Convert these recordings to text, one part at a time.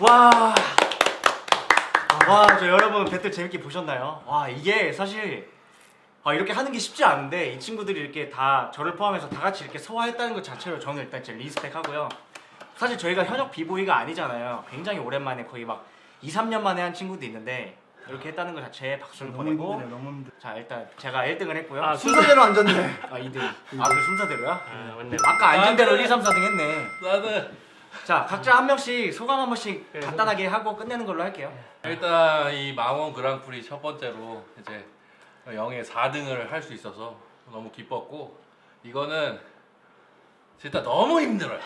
와. 와, 저 여러분 배틀 재밌게 보셨나요? 와, 이게 사실 아, 이렇게 하는 게 쉽지 않은데 이 친구들이 이렇게 다 저를 포함해서 다 같이 이렇게 소화했다는 것 자체로 저는 일단 진짜 리스펙하고요. 사실 저희가 현역 비보이가 아니잖아요. 굉장히 오랜만에 거의 막 2, 3년 만에 한 친구도 있는데 이렇게 했다는 것 자체에 박수를 너무 보내고 힘드네 너무 힘들어 자, 일단 제가 1등을 했고요. 아, 순서대로 앉았네 아, 2등. 아, 그 순서대로야? 아, 맞네. 아까 앉은 대로 아, 1, 2, 3, 4등 했네. 나는 자, 각자 한 명씩 소감 한 번씩 네, 간단하게 하고 끝내는 걸로 할게요. 일단 이 망원 그랑프리 첫 번째로 이제 영예 4등을 할 수 있어서 너무 기뻤고 이거는 진짜 너무 힘들어요.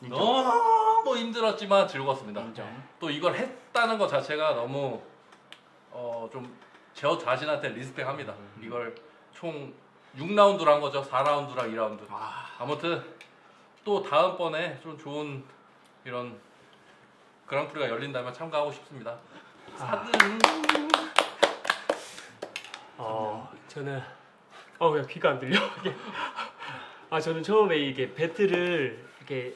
인정. 너무 힘들었지만 즐거웠습니다. 인정. 또 이걸 했다는 것 자체가 너무 어 좀 저 자신한테 리스펙합니다. 이걸 총 6라운드로 한 거죠. 4라운드랑 2라운드. 와. 아무튼 또 다음번에 좀 좋은 이런 그랑프리가 열린다면 참가하고 싶습니다. 4등. 어, 저는 어, 왜 귀가 안 들려? 이게 아, 저는 처음에 이게 배틀을 이렇게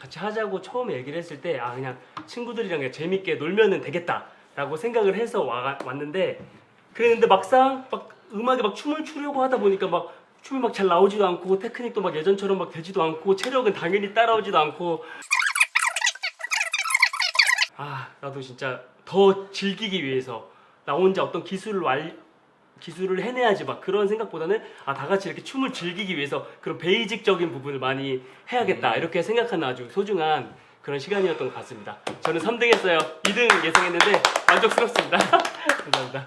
같이 하자고 처음에 얘기를 했을 때 아, 그냥 친구들이랑 그냥 재밌게 놀면은 되겠다라고 생각을 해서 와, 왔는데 그랬는데 막상 막 음악에 막 춤을 추려고 하다 보니까 막 춤이 막 잘 나오지도 않고 테크닉도 막 예전처럼 막 되지도 않고 체력은 당연히 따라오지도 않고 아 나도 진짜 더 즐기기 위해서 나 혼자 어떤 기술을 왈 기술을 해내야지 막 그런 생각보다는 아 다 같이 이렇게 춤을 즐기기 위해서 그런 베이직적인 부분을 많이 해야겠다 이렇게 생각하는 아주 소중한 그런 시간이었던 것 같습니다. 저는 3등 했어요. 2등 예상했는데 만족스럽습니다. 감사합니다.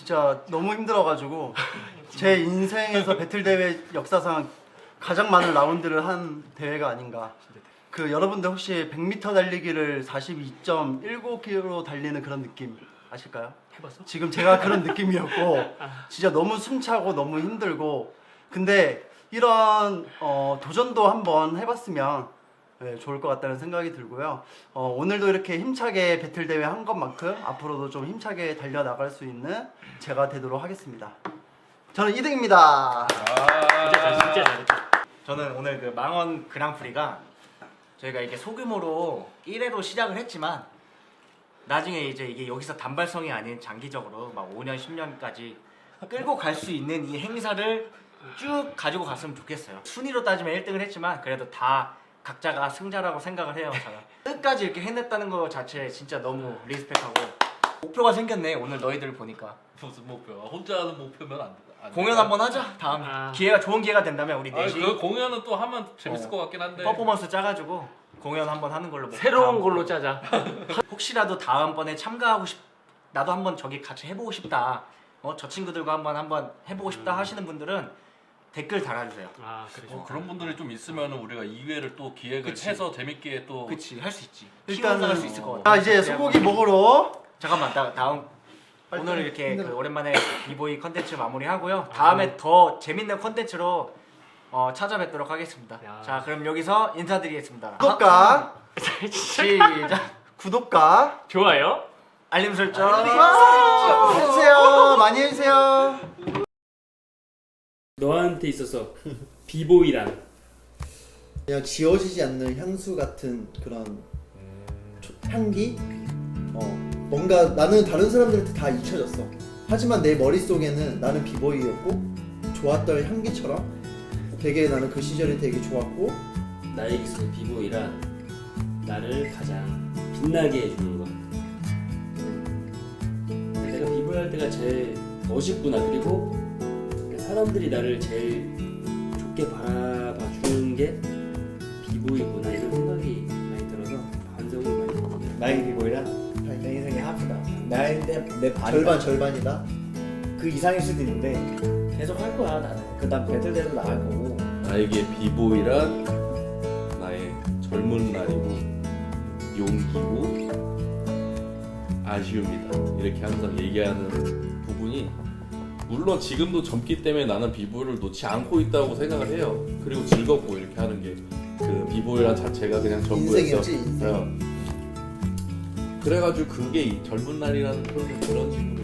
진짜 너무 힘들어가지고 제 인생에서 배틀 대회 역사상 가장 많은 라운드를 한 대회가 아닌가. 그 여러분들 혹시 100m 달리기를 42.19km 달리는 그런 느낌 아실까요? 해봤어? 지금 제가 그런 느낌이었고 진짜 너무 숨차고 너무 힘들고 근데 이런 어, 도전도 한번 해봤으면 네, 좋을 것 같다는 생각이 들고요. 어, 오늘도 이렇게 힘차게 배틀 대회 한 것만큼 앞으로도 좀 힘차게 달려 나갈 수 있는 제가 되도록 하겠습니다. 저는 2등입니다. 아, 진짜 잘 진짜 잘했다. 저는 오늘 그 망원 그랑프리가 저희가 이게 소규모로 1회로 시작을 했지만 나중에 이제 이게 여기서 단발성이 아닌 장기적으로 막 5년, 10년까지 끌고 갈 수 있는 이 행사를 쭉 가지고 갔으면 좋겠어요. 순위로 따지면 1등을 했지만 그래도 다 각자가 승자라고 생각을 해요. 제가 끝까지 이렇게 해냈다는 거 자체에 진짜 너무 리스펙하고 목표가 생겼네. 오늘 너희들 보니까 무슨 목표야? 혼자 하는 목표면 안 돼. 안 공연 돼. 한번 하자. 다음 아. 기회가 좋은 기회가 된다면 우리 아니, 넷이 그 공연은 또 하면 재밌을 어. 것 같긴 한데. 퍼포먼스 짜가지고 공연 한번 하는 걸로 목표 새로운 다음 걸로 짜자. 혹시라도 다음번에 참가하고 싶 나도 한번 저기 같이 해보고 싶다 어 저 친구들과 한번 한번 해보고 싶다 하시는 분들은 댓글 달아주세요. 아 그래. 어, 그런 분들이 좀 있으면 우리가 2회를 또 기획을 그치. 해서 재밌게 또 그치 할 수 있지. 일단은 키워나갈 수 있을 것 같아 자 이제 소고기 먹으러 잠깐만 나, 다음. 빨리 오늘 이렇게 힘들어. 그 오랜만에 비보이 컨텐츠 마무리하고요. 다음에 더 재밌는 컨텐츠로 어, 찾아뵙도록 하겠습니다. 야. 자 그럼 여기서 인사드리겠습니다. 구독과 시작! 구독과 좋아요. 알림 설정! 해주세요. 많이 해주세요 너한테 있어서 비보이란 그냥 지워지지 않는 향수 같은 그런 초- 향기? 어 뭔가 나는 다른 사람들한테 다 잊혀졌어 하지만 내 머릿속에는 나는 비보이였고 좋았던 향기처럼 되게 나는 그 시절이 되게 좋았고 나에게 있어서 비보이란 나를 가장 빛나게 해주는 것. 내가 비보이 할 때가 제일 멋있구나. 그리고 사람들이 나를 제일 좋게 바라봐 주는 게 비보이구나 이런 생각이 많이 들어서 반성을 많이 합니다. 나에게 비보이라 내 인생의 하프다. 나의 내, 내 반이다. 절반 절반이다 그 이상일 수도 있는데 계속 할 거야 나는. 그다음 배틀대도 나갈 거고. 나에게 비보이란 나의 젊은 날이고 용기고 아쉬움이다 이렇게 항상 얘기하는 부분이 물론 지금도 젊기 때문에 나는 비보이를 놓지 않고 있다고 생각을 해요. 그리고 즐겁고 이렇게 하는 게 그 비보이란 자체가 그냥 전부였어. 인생이었지 인생. 어. 그래가지고 그게 이 젊은 날이라는 표현을 그런 식으로